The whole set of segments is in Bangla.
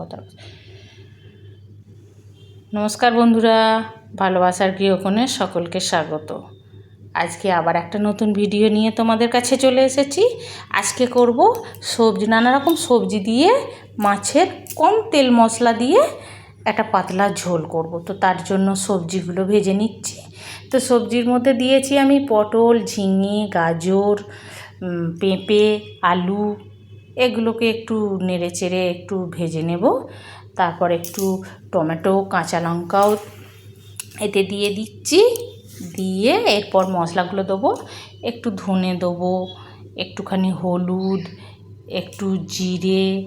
বাতাস নমস্কার বন্ধুরা, ভালোবাসার গৃহকোণে সকলকে স্বাগত। আজকে আবার একটা নতুন ভিডিও নিয়ে তোমাদের কাছে চলে এসেছি। আজকে করব সবজি নানা রকম সবজি দিয়ে মাছের কম তেল মশলা দিয়ে একটা পাতলা ঝোল করব। তো তার জন্য সবজিগুলো ভেজে নিচ্ছি। তো সবজির মধ্যে দিয়েছি আমি পটল, ঝিঙে, গাজর পেঁপে, আলু এগুলোকে একটু নেড়ে চেড়ে একটু ভেজে নেব। তারপর একটু টমেটো, কাঁচা লঙ্কাও এতে দিয়ে দিচ্ছি। দিয়ে এরপর মশলাগুলো দেবো। একটু ধনে দেবো, একটুখানি হলুদ, একটু জিরে,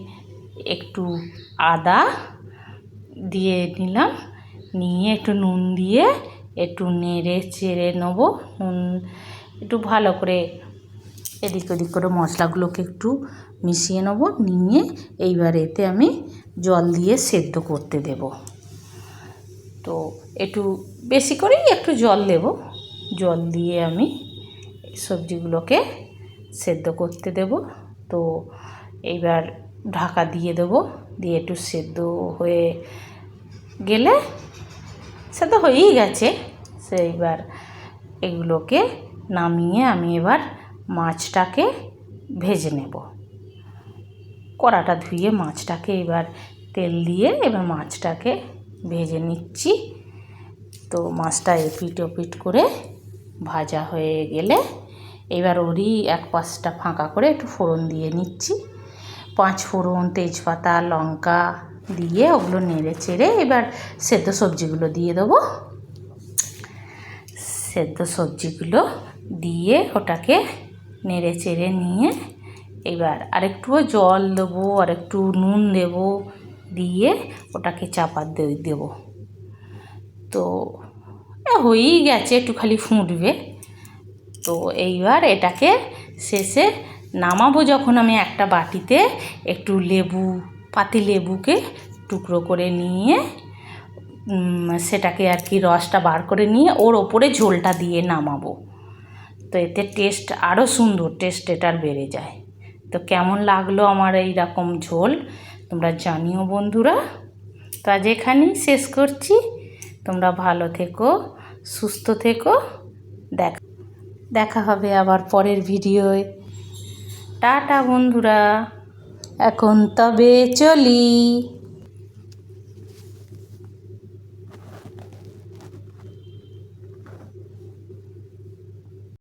একটু আদা দিয়ে নিলাম নিয়ে একটু নুন দিয়ে একটু নেড়ে চেড়ে নেব। নুন একটু ভালো করে এদিক ওদিক করে মশলাগুলোকে একটু মিশিয়ে নেব, নিয়ে এইবার এতে আমি জল দিয়ে সেদ্ধ করতে দেব। তো একটু বেশি করেই একটু জল দেব। জল দিয়ে আমি সবজিগুলোকে সেদ্ধ করতে দেব। তো এইবার ঢাকা দিয়ে দেবো, দিয়ে একটু সেদ্ধ হয়ে গেলে, সেদ্ধ হয়েই গেছে। সেইবার এগুলোকে নামিয়ে আমি এবার মাছটাকে ভেজে নেব। কড়াটা ধুয়ে মাছটাকে এবার তেল দিয়ে এবার মাছটাকে ভেজে নিচ্ছি। তো মাছটা এপিট ওপিট করে ভাজা হয়ে গেলে এবার ওরই এক পাশটা ফাঁকা করে একটু ফোড়ন দিয়ে নিচ্ছি। পাঁচ ফোড়ন, তেজপাতা, লঙ্কা দিয়ে ওগুলো নেড়ে চেড়ে এবার সেদ্ধ সবজিগুলো দিয়ে দেবো। সেদ্ধ সবজিগুলো দিয়ে ওটাকে নেড়ে চেড়ে নিয়ে এবার আরেকটুও জল দেবো আর একটু নুন দেবো, দিয়ে ওটাকে চাপা দেবো। তো হয়েই গেছে একটু খালি ফুটবে। তো এইবার এটাকে শেষে নামাবো যখন আমি একটা বাটিতে একটু লেবু, পাতি লেবুকে টুকরো করে নিয়ে সেটাকে আর কি রসটা বার করে নিয়ে ওর ওপরে ঝোলটা দিয়ে নামাবো। তো এতে টেস্ট আরও সুন্দর টেস্ট এটার বেড়ে যায়। তো কেমন লাগল আমার এই রকম ঝোল? তোমরা জানিও বন্ধুরা। তো আজ এখানেই শেষ করছি। তোমরা ভালো থেকো, সুস্থ থেকো। দেখ দেখা হবে আবার পরের ভিডিওয়। টাটা বন্ধুরা। এখন তবে চলি।